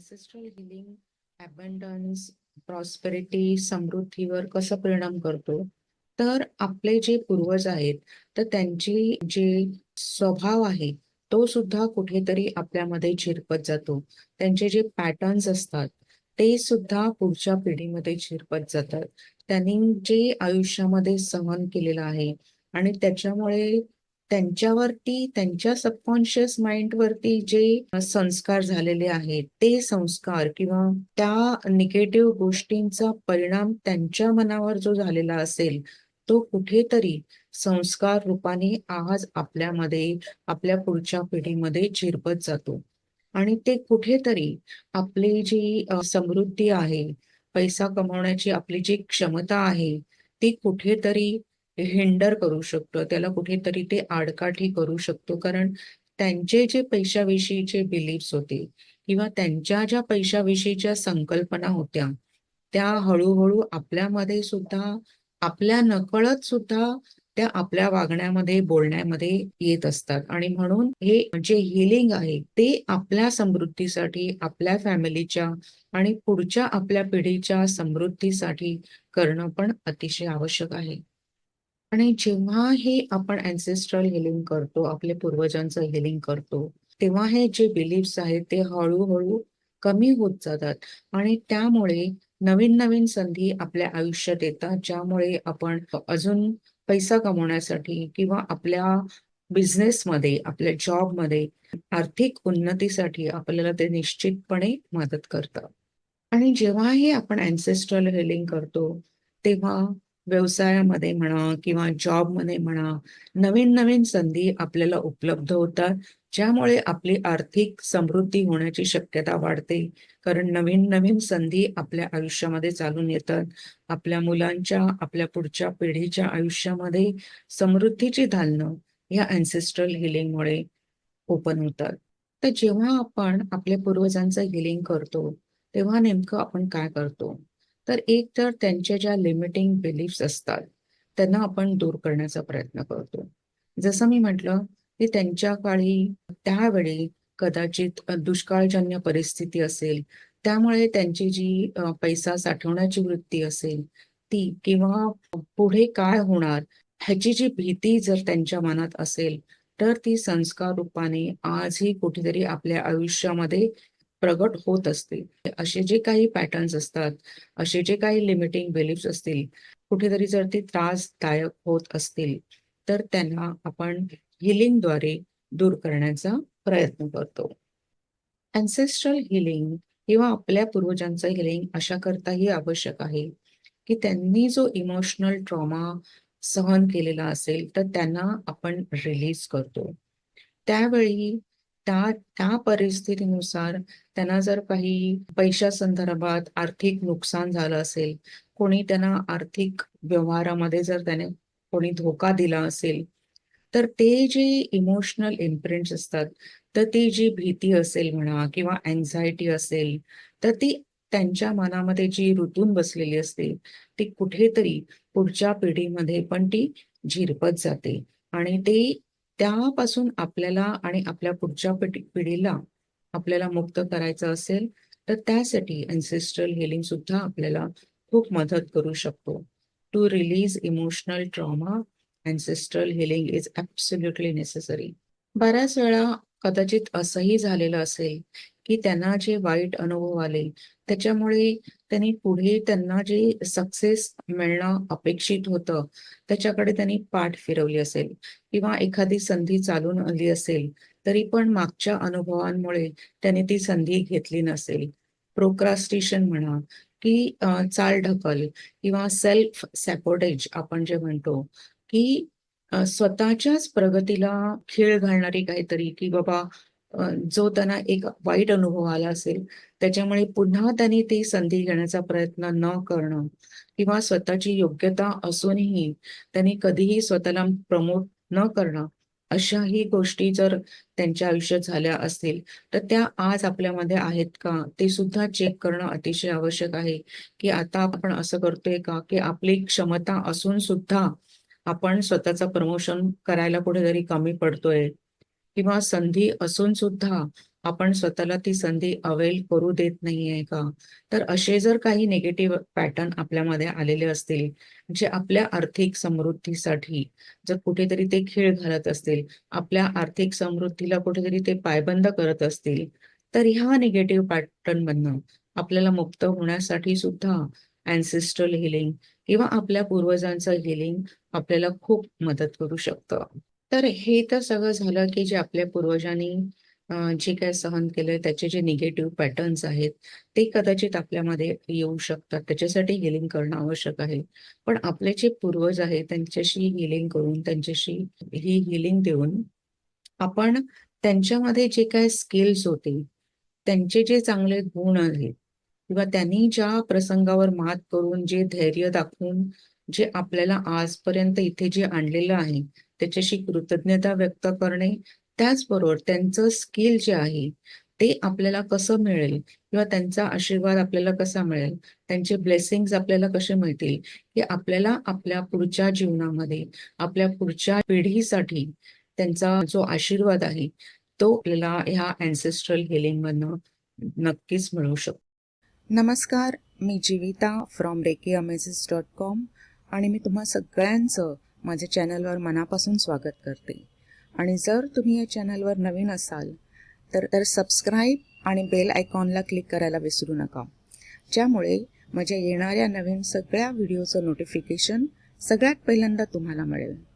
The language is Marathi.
अँसेस्ट्रल हिलिंग abundance प्रॉस्पेरिटी समृद्धीवर कसा परिणाम करतो? तर आपले जे पूर्वज आहेत तर त्यांची जे स्वभाव आहे तो सुद्धा कुठेतरी आपल्यामध्ये झिरपत जातो. त्यांचे जे पॅटर्न्स असतात ते सुद्धा पुढच्या पिढीमध्ये झिरपत जातात. त्यांनी जे आयुष्यामध्ये सहन केलेलं आहे आणि त्याच्यामुळे त्यांच्यावरती त्यांच्या सबकॉन्शियस माइंडवरती जे संस्कार झालेले आहेत ते संस्कार किंवा त्या निगेटिव्ह गोष्टींचा परिणाम त्यांच्या मनावर जो झालेला असेल तो कुठेतरी संस्कार रूपाने आज आपल्यामध्ये आपल्या पुढच्या पिढीमध्ये झिरपत जातो. आणि ते कुठेतरी आपली जी समृद्धी आहे पैसा कमवण्याची आपली जी क्षमता आहे ती कुठेतरी हिंडर करू शकतो. त्याला कुठेतरी ते आडकाठी करू शकतो. कारण त्यांचे जे पैशाविषयीचे बिलीफ्स होते किंवा त्यांच्या ज्या पैशाविषयीच्या संकल्पना होत्या त्या हळूहळू आपल्यामध्ये सुद्धा आपल्या नकळत सुद्धा त्या आपल्या वागण्यामध्ये बोलण्यामध्ये येत असतात. आणि म्हणून हे जे हिलिंग आहे ते आपल्या समृद्धीसाठी आपल्या फॅमिलीच्या आणि पुढच्या आपल्या पिढीच्या समृद्धीसाठी करणं पण अतिशय आवश्यक आहे. आणि जेव्हा हे आपण अँसेस्ट्रल हिलिंग करतो आपल्या पूर्वजांचं हिलिंग करतो तेव्हा हे जे बिलीफ्स आहेत ते हळूहळू कमी होत जातात. आणि त्यामुळे नवीन नवीन संधी आपल्या आयुष्यात येतात ज्यामुळे आपण अजून पैसा कमवण्यासाठी किंवा आपल्या बिझनेसमध्ये आपल्या जॉबमध्ये आर्थिक उन्नतीसाठी आपल्याला ते निश्चितपणे मदत करतं आणि जेव्हाही आपण अँसेस्ट्रल हिलिंग करतो तेव्हा व्यवसायामध्ये म्हणा किंवा जॉबमध्ये म्हणा नवीन नवीन संधी आपल्याला उपलब्ध होतात ज्यामुळे आपली आर्थिक समृद्धी होण्याची शक्यता वाढते. कारण नवीन नवीन संधी आपल्या आयुष्यामध्ये चालून येतात. आपल्या मुलांच्या आपल्या पुढच्या पिढीच्या आयुष्यामध्ये समृद्धीची दालनं या अँसेस्ट्रल हिलिंगमुळे ओपन होतात. तर जेव्हा आपण आपल्या पूर्वजांचं हिलिंग करतो तेव्हा नेमकं आपण काय करतो? तर एक तर त्यांच्या ज्या लिमिटिंग बिलीफ्स असतात त्यांना आपण दूर करण्याचा प्रयत्न करतो. जसं मी म्हटलं की त्यांच्या काळी त्यावेळी कदाचित दुष्काळजन्य परिस्थिती असेल त्यामुळे त्यांची जी पैसा साठवण्याची वृत्ती असेल ती किंवा पुढे काय होणार ह्याची जी भीती जर त्यांच्या मनात असेल तर ती संस्कार रूपाने आजही कुठेतरी आपल्या आयुष्यामध्ये प्रगट होत असते. असे जे काही पॅटर्न्स असतात असे जे काही लिमिटिंग बिलीफ्स असतील कुठेतरी जर ते त्रासदायक होत असतील तर त्यांना आपण हिलिंगद्वारे दूर करण्याचा प्रयत्न करतो. अँसेस्ट्रल हिलिंग किंवा आपल्या पूर्वजांचं हिलिंग अशा करताही आवश्यक आहे की त्यांनी जो इमोशनल ट्रॉमा सहन केलेला असेल तर त्यांना आपण रिलीज करतो. त्यावेळी त्या त्या परिस्थितीनुसार त्यांना जर काही पैशा संदर्भात आर्थिक नुकसान झालं असेल कोणी त्यांना आर्थिक व्यवहारामध्ये जर त्याने कोणी धोका दिला असेल तर ते जे इमोशनल इम्प्रिंट्स असतात तर ती जी भीती असेल म्हणा किंवा अँझायटी असेल तर ती त्यांच्या मनामध्ये जी रुतून बसलेली असते ती कुठेतरी पुढच्या पिढीमध्ये पण ती झिरपत जाते. आणि ते त्यापासून आपल्याला आणि आपल्या पुढच्या पिढी पिढीला आपल्याला मुक्त करायचं असेल तर त्यासाठी अँसेस्ट्रल हिलिंग सुद्धा आपल्याला खूप मदत करू शकतो. To release emotional trauma ancestral healing is absolutely necessary बऱ्याच वेळा कदाचित असंही झालेलं असेल की त्यांना जे वाईट अनुभव आले त्याच्यामुळे त्यांनी पुढे त्यांना जे सक्सेस मिळणं अपेक्षित होतं त्याच्याकडे त्यांनी पाठ फिरवली असेल. किंवा एखादी संधी चालून आली असेल तरी पण मागच्या अनुभवांमुळे त्यांनी ती संधी घेतली नसेल. प्रोक्रास्टेशन म्हणा की चाल ढकल किंवा सेल्फ सॅपोटेज आपण जे म्हणतो की स्वतःच्याच प्रगतीला खीळ घालणारी काहीतरी की बाबा जो त्यांना एक वाईट अनुभव आला असेल त्याच्यामुळे पुन्हा त्यांनी ती संधी घेण्याचा प्रयत्न न करणं किंवा स्वतःची योग्यता असूनही त्यांनी कधीही स्वतःला प्रमोट न करणं अशाही गोष्टी जर त्यांच्या आयुष्यात झाल्या असतील तर त्या आज आपल्यामध्ये आहेत का? ते सुद्धा चेक करणं अतिशय आवश्यक आहे की आता आपण असं करतोय का? की आपली क्षमता असून सुद्धा आपण स्वतःचं प्रमोशन करायला कुठेतरी कमी पडतोय. किंवा संधी असून सुद्धा आपण स्वतःला ती संधी अवेल करू देत नाहीये का? तर असे जर काही निगेटिव्ह पॅटर्न आपल्यामध्ये आलेले असतील जे आपल्या आर्थिक समृद्धीसाठी जर कुठेतरी ते खीळ घालत असतील आपल्या आर्थिक समृद्धीला कुठेतरी ते पायबंद करत असतील तर ह्या निगेटिव्ह पॅटर्न मधनं आपल्याला मुक्त होण्यासाठी सुद्धा अँसेस्ट्रल हिलिंग किंवा आपल्या पूर्वजांचं हिलिंग आपल्याला खूप मदत करू शकतं. तर हे तर सगळं झालं की जे आपल्या पूर्वजांनी जे काय सहन केलंय त्याचे जे निगेटिव्ह पॅटर्न्स आहेत ते कदाचित आपल्यामध्ये येऊ शकतात. त्याच्यासाठी हिलिंग करणं आवश्यक आहे. पण आपले जे पूर्वज आहेत त्यांच्याशी हिलिंग करून त्यांच्याशी ही हिलिंग देऊन आपण त्यांच्यामध्ये जे काय स्किल्स होते त्यांचे जे चांगले गुण आहेत किंवा त्यांनी ज्या प्रसंगावर मात करून जे धैर्य दाखवून जे आपल्याला आजपर्यंत इथे जे आणलेलं आहे त्याच्याशी कृतज्ञता व्यक्त करणे त्याचबरोबर त्यांचं स्किल जे आहे ते आपल्याला कसं मिळेल? किंवा त्यांचा आशीर्वाद आपल्याला कसा मिळेल? त्यांचे ब्लेसिंग आपल्याला कसे मिळतील? हे आपल्याला आपल्या पुढच्या जीवनामध्ये आपल्या पुढच्या पिढीसाठी त्यांचा जो आशीर्वाद आहे तो आपल्याला ह्या अँसेस्ट्रल हिलिंग नक्कीच मिळू शकतो नमस्कार मी Jeevita from reiki amazes dot com आणि मी तुम्हा सगळ्यांचं माझ्या चॅनलवर मनापासून स्वागत करते. आणि जर तुम्ही या चॅनलवर नवीन असाल तर तर सबस्क्राईब आणि बेल आयकॉनला क्लिक करायला विसरू नका. ज्यामुळे माझ्या येणाऱ्या नवीन सगळ्या व्हिडिओचं नोटिफिकेशन सगळ्यात पहिल्यांदा तुम्हाला मिळेल.